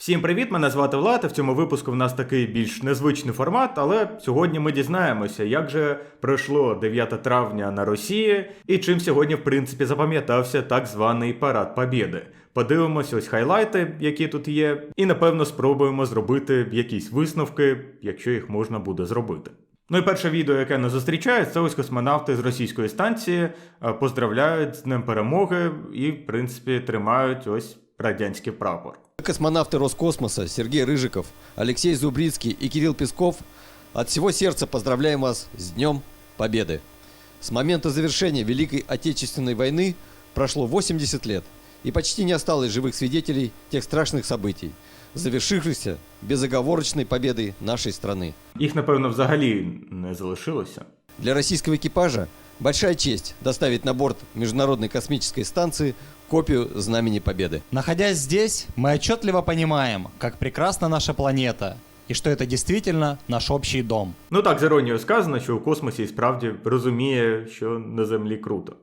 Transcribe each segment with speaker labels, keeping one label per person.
Speaker 1: Всім привіт! Мене звати Влад. і В цьому випуску в нас такий більш незвичний формат, але сьогодні ми дізнаємося, як же пройшло 9 травня на Росії і чим сьогодні, в принципі, запам'ятався так званий парад Побєди. Подивимось ось хайлайти, які тут є, і напевно спробуємо зробити якісь висновки, якщо їх можна буде зробити. Ну і перше відео, яке нас зустрічає, це ось космонавти з російської станції е, поздравляють з Днем перемоги і, в принципі, тримають ось радянський прапор.
Speaker 2: Космонавты Роскосмоса Сергей Рыжиков, Алексей Зубрицкий и Кирилл Песков от всего сердца поздравляем вас с Днем Победы. С момента завершения Великой Отечественной войны прошло 80 лет, и почти не осталось живых свидетелей тех страшных событий, завершившихся безоговорочной победой нашей страны.
Speaker 1: Їх, напевно, взагалі не залишилося.
Speaker 2: Для российского экипажа большая честь доставить на борт Международной космической станции копию Знамени Победы.
Speaker 3: Находясь здесь, мы отчетливо понимаем, как прекрасна наша планета, и что это действительно наш общий дом.
Speaker 1: Ну так, з іронією сказано, що у космосі і справді розуміє, що на землі круто.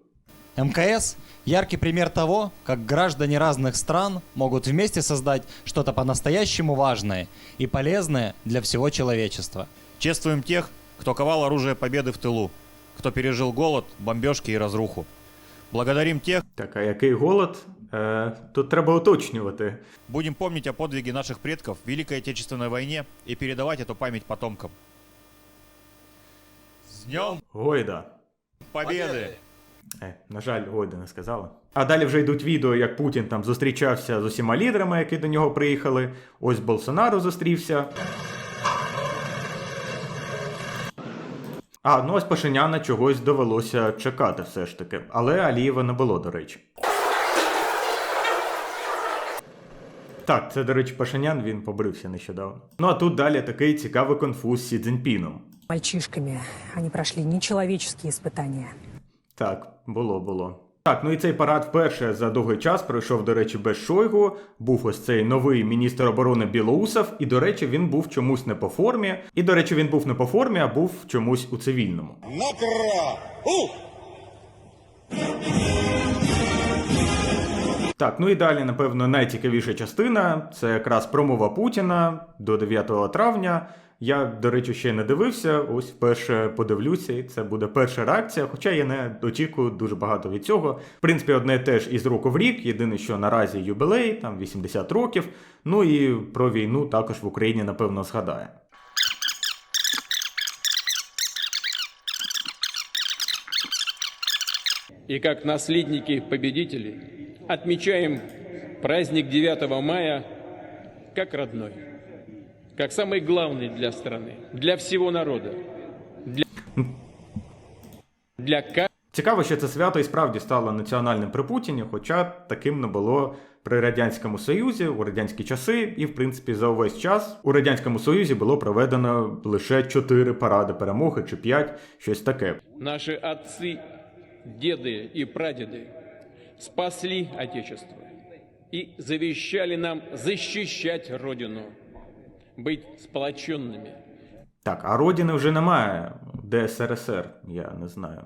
Speaker 3: МКС – яркий пример того, как граждане разных стран могут вместе создать что-то по-настоящему важное и полезное для всего человечества.
Speaker 4: Чествуем тех, кто ковал оружие победы в тылу, кто пережил голод, бомбежки и разруху. Благодарим тех,
Speaker 1: Так, а який голод? Е, тут треба уточнювати.
Speaker 4: будем помнить о подвиге наших предков в Великой Отечественной войне и передавать эту память потомкам. С Днем
Speaker 1: Гойда.
Speaker 4: Победы!
Speaker 1: Е, на жаль, Гойда не сказала. А далі вже йдуть відео, як Путін там зустрічався з усіма лідерами, які до нього приїхали. Ось Болсонaro зустрівся. А, ну ось Пашиняна чогось довелося чекати все ж таки. Але Алієва не було, до речі. Так, це, до речі, Пашинян, він побрився нещодавно. Ну а тут далі такий цікавий конфуз з Сі Цзіньпіном.
Speaker 5: мальчишками. вони пройшли нечеловеческие іспитання.
Speaker 1: Так, було, було. Так, ну і цей парад вперше за довгий час пройшов, до речі, без Шойгу. Був ось цей новий міністр оборони Білоусов, і, до речі, він був чомусь не по формі. І, до речі, він був не по формі, а був чомусь у цивільному.
Speaker 6: Накра! У!
Speaker 1: Так, ну і далі, напевно, найцікавіша частина це якраз промова Путіна до 9 травня. Я, до речі, ще не дивився. Ось вперше подивлюся, і це буде перша реакція. Хоча я не очікую дуже багато від цього. В принципі, одне теж із року в рік. Єдине, що наразі юбілей, там 80 років. Ну і про війну також в Україні, напевно, згадає.
Speaker 7: И как наследники победителей отмечаем праздник 9 мая как родной, как самый главный для страны, для всего народа, для, для ка-
Speaker 1: Цікаво, що це свято і справді стало національним при Путіні, хоча таким не було при Радянському Союзі у радянські часи, і в принципі за увесь час у Радянському Союзі було проведено лише 4 паради перемоги чи 5, щось таке.
Speaker 7: Наши отцы, деды и прадеды спасли Отечество и завещали нам защищать Родину, быть сплоченными,
Speaker 1: Так, а родини вже немає. Де СРСР? Я не знаю.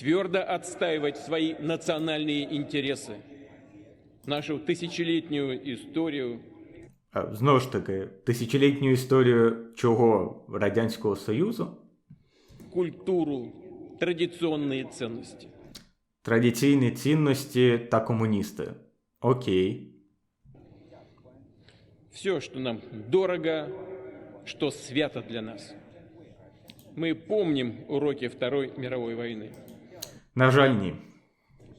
Speaker 7: твердо отстаивать свои национальные интересы, нашу тысячелетнюю историю,
Speaker 1: А, Знову ж таки, тисячолітню історію чого Радянського Союзу?
Speaker 7: культуру, традиционные ценности.
Speaker 1: Традиційні цінності та комуністи. Окей.
Speaker 7: Все, что нам дорого, что свято для нас. Мы помним уроки Второй мировой войны
Speaker 1: На жаль, ні.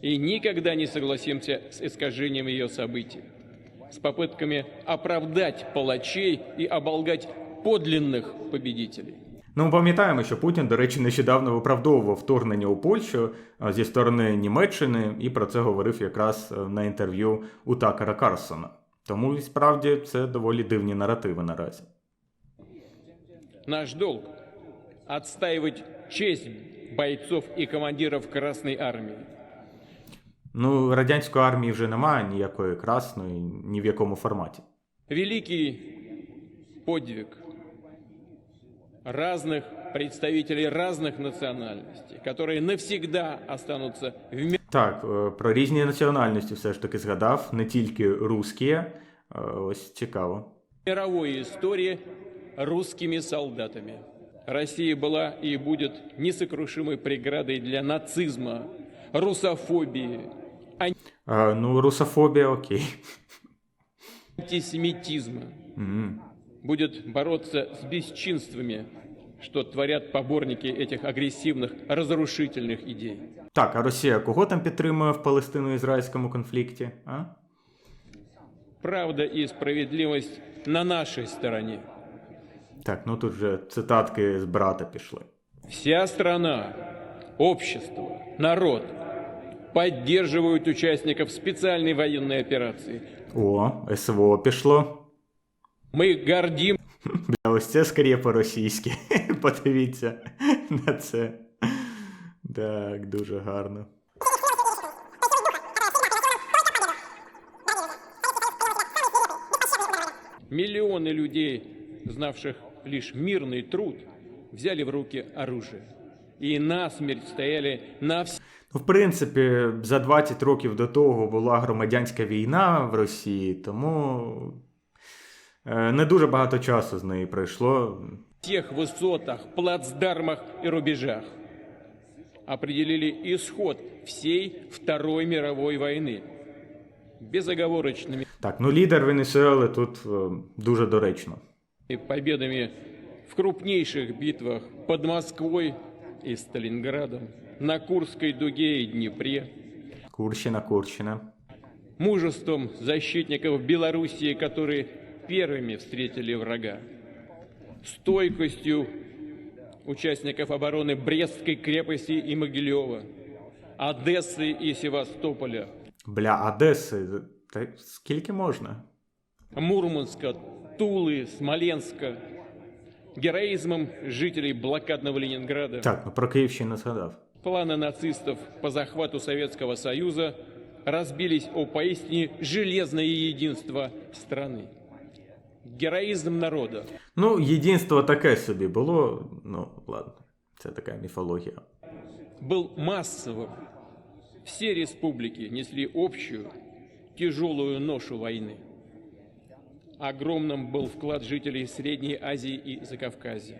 Speaker 7: и никогда не согласимся с искажением ее событий, с попытками оправдать палачей и оболгать подлинных победителей.
Speaker 1: Ну, ми пам'ятаємо, що Путін, до речі, нещодавно виправдовував вторгнення у Польщу а, зі сторони Німеччини, і про це говорив якраз е, на інтерв'ю у Такера Карсона. Тому і справді це доволі дивні наративи наразі.
Speaker 7: Наш долг – отстаивать честь бойцов и командиров Красной Армии,
Speaker 1: Ну, радянської армії вже немає ніякої красної, ні в якому форматі.
Speaker 7: Великий подвиг разных представителей разных национальностей, которые навсегда останутся в
Speaker 1: Так, е, про різні національності все ж таки згадав, не тільки русські, Е, Ось цікаво.
Speaker 7: мировой истории русскими солдатами. Россия была и будет несокрушимой преградой для нацизма, русофобии,
Speaker 1: Е, Ну, русофобія, окей.
Speaker 7: антисемитизма.
Speaker 1: М.
Speaker 7: Будет бороться с бесчинствами, что творят поборники этих агрессивных, разрушительных идей.
Speaker 1: Так, а Росія кого там підтримує в палестино-ізраїльському конфлікті? А?
Speaker 7: Правда и справедливость на нашей стороне.
Speaker 1: Так, ну тут вже цитатки з брата пішли.
Speaker 7: Вся страна, общество, народ поддерживают участников специальной военной операции.
Speaker 1: О, СВО пішло.
Speaker 7: Мы гордим
Speaker 1: Бля, ось це скоріше по-російськи. Подивіться на це. Так, дуже гарно.
Speaker 7: Миллионы людей, знавших лишь мирный труд, взяли в руки оружие и насмерть стояли на всех
Speaker 1: Ну, в принципі, за 20 років до того була громадянська війна в Росії, тому не дуже багато часу з неї пройшло.
Speaker 7: тех высотах, плацдармах и рубежах. Определили исход всей Второй мировой войны. Безоговорочными
Speaker 1: Так, ну лідер Венесуели тут е, дуже доречно.
Speaker 7: победами в крупнейших битвах под Москвой и Сталинградом, на Курской дуге и Днепре,
Speaker 1: Курщина, Курщина.
Speaker 7: мужеством защитников Белоруссии, которые первыми встретили врага, стойкостью участников обороны Брестской крепости и Могилева, Одессы и Севастополя,
Speaker 1: Бля, Одеси, та скільки можна?
Speaker 7: Мурманска, Тулы, Смоленска, героизмом жителей блокадного Ленинграда,
Speaker 1: Так, ну про Київщину згадав.
Speaker 7: планы нацистов по захвату Советского Союза разбились о поистине железное единство страны Героизм народа,
Speaker 1: Ну, єдинство таке собі було. Ну, ладно, це така міфологія.
Speaker 7: был массовым. Все республики несли общую, тяжелую ношу войны. Огромным был вклад жителей Средней Азии и Закавказья.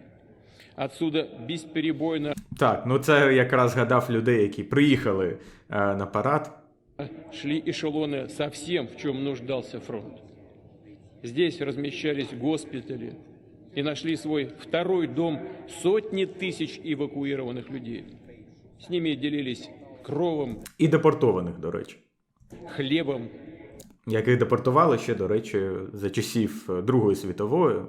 Speaker 7: Отсюда бесперебойно
Speaker 1: Так, ну це якраз згадав людей, які приїхали е, на парад.
Speaker 7: шли эшелоны со всем, в чем нуждался фронт. Здесь размещались госпитали и нашли свой второй дом сотни тысяч эвакуированных людей. С ними делились кровом,
Speaker 1: І депортованих, до речі.
Speaker 7: хлебом,
Speaker 1: Яких депортували ще, до речі, за часів е, Другої світової.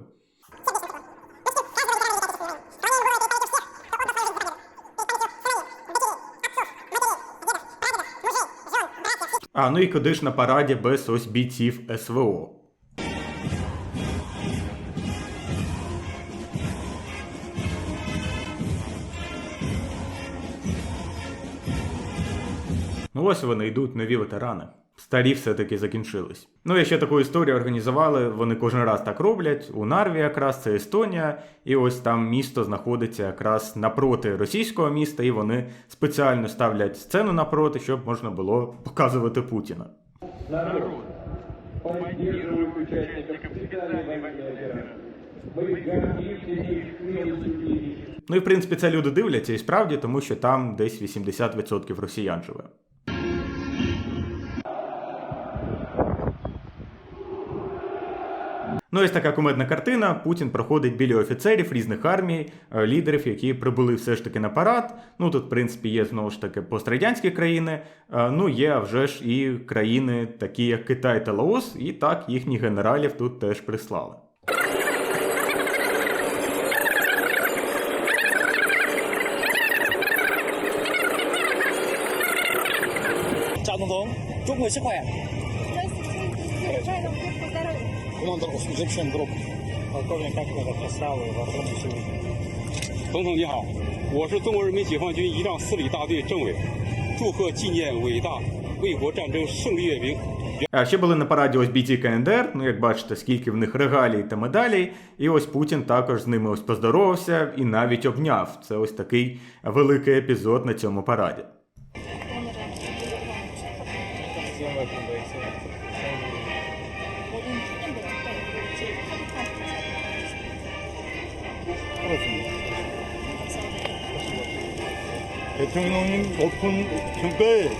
Speaker 1: А, ну і куди ж на параді без ось бійців СВО. Ну ось вони йдуть нові ветерани. Старі все-таки закінчились. Ну і ще таку історію організували. Вони кожен раз так роблять. У Нарві якраз це Естонія, і ось там місто знаходиться якраз напроти російського міста, і вони спеціально ставлять сцену напроти, щоб можна було показувати Путіна. Ну і в принципі це люди дивляться і справді, тому що там десь 80% росіян живе. Ну, ось така кумедна картина. Путін проходить біля офіцерів різних армій, е, лідерів, які прибули все ж таки на парад. Ну тут, в принципі, є знову ж таки пострадянські країни. Е, ну є вже ж і країни, такі як Китай та Лаос, і так їхніх генералів тут теж прислали.
Speaker 6: Чану, Командир Ожепшен Друг.
Speaker 8: Полковник, как вы написали, вопрос сегодня.
Speaker 9: 总统你好，我是中国人民解放军仪仗四旅大队政委，祝贺纪念伟大卫国战争胜利阅兵。
Speaker 1: А ще були на параді ось бійці КНДР. Ну, як бачите, скільки в них регалій та медалей. І ось Путін також з ними ось поздоровався і навіть обняв. Це ось такий великий епізод на цьому параді.
Speaker 8: 대통령님 높은 평가에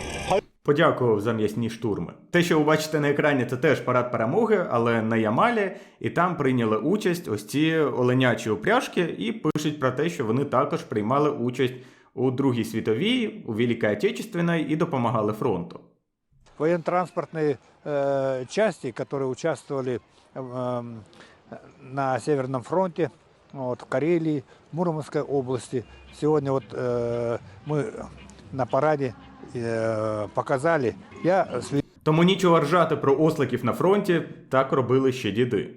Speaker 1: Подякував за м'ясні штурми. Те, що ви бачите на екрані, це теж парад перемоги, але на Ямалі, і там прийняли участь ось ці оленячі упряжки, і пишуть про те, що вони також приймали участь у Другій світовій, у Великій Отечественній і допомагали фронту.
Speaker 10: военно-транспортные э, части, которые участвовали э, на Северном фронте, вот, в Карелии, Мурманской области. Сегодня вот э, мы на параде э, показали. Я
Speaker 1: Тому нічого ржати про осликів на фронті, так робили ще діди.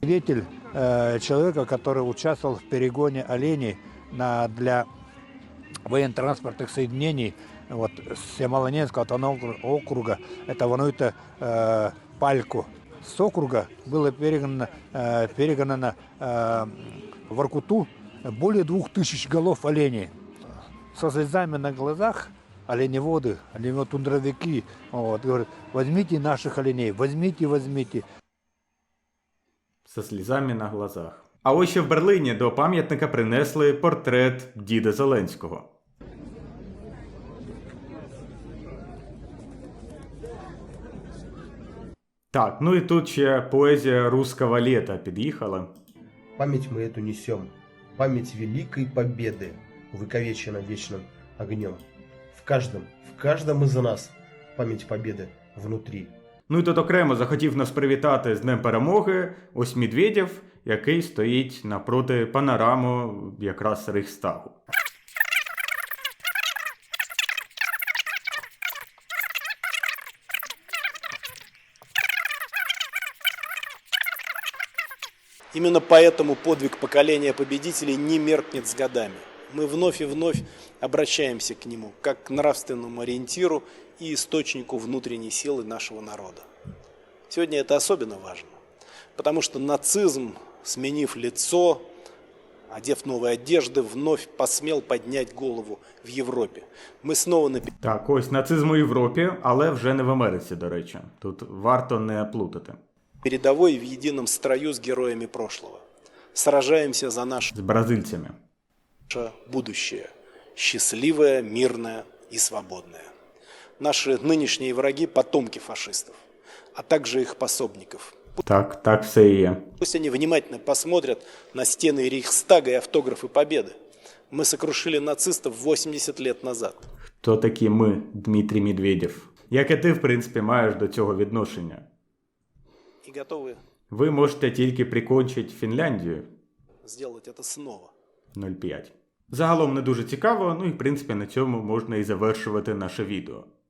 Speaker 10: свидетель э, человека, который участвовал в перегоне оленей на, для военно-транспортных соединений вот, с Ямало-Ненецкого автономного округа, это Вануйта э, Пальку. С округа было перегнано, э, перегнано э, в Аркуту более двух тысяч голов оленей. Со слезами на глазах оленеводы, оленевод-тундровики вот, говорят, возьмите наших оленей, возьмите, возьмите.
Speaker 1: Зі слізами на глазах. А ось ще в Берліні до пам'ятника принесли портрет діда Зеленського. Так, ну і тут ще поезія русского літа під'їхала.
Speaker 11: Память мы эту несем, память великой победы, увековечена вечным огнем. В каждом, в каждом из нас память победы внутри.
Speaker 1: Ну і тут окремо захотів нас привітати з Днем Перемоги ось Медведєв, який стоїть напроти панораму якраз Рейхстагу.
Speaker 12: Именно поэтому подвиг поколения победителей не меркнет с годами. Мы вновь и вновь обращаемся к нему, как к нравственному ориентиру и источнику внутренней силы нашего народа. Сегодня это особенно важно, потому что нацизм, сменив лицо, одев новые одежды, вновь посмел поднять голову в Европе. Мы снова на
Speaker 1: Так, ось нацизм у Європі, але вже не в Америці, до речі. Тут варто не плутати.
Speaker 12: передовой в едином строю с героями прошлого. Сражаемся за наше
Speaker 1: З бразильцями.
Speaker 12: будущее. Счастливое, мирное и свободное. Наши нынешние враги – потомки фашистов, а также их пособников.
Speaker 1: Так, так все і є.
Speaker 12: Пусть они внимательно посмотрят на стены Рейхстага и автографы Победы. Мы сокрушили нацистов 80 лет назад.
Speaker 1: Хто такі ми, Дмитрій Медведєв? Як і ти, в принципі, маєш до цього відношення.
Speaker 12: Готовы
Speaker 1: Ви можете тільки прикончити Фінляндію
Speaker 12: сделать это снова.
Speaker 1: 0,5. Загалом не дуже цікаво, ну і в принципі на цьому можна і завершувати наше відео.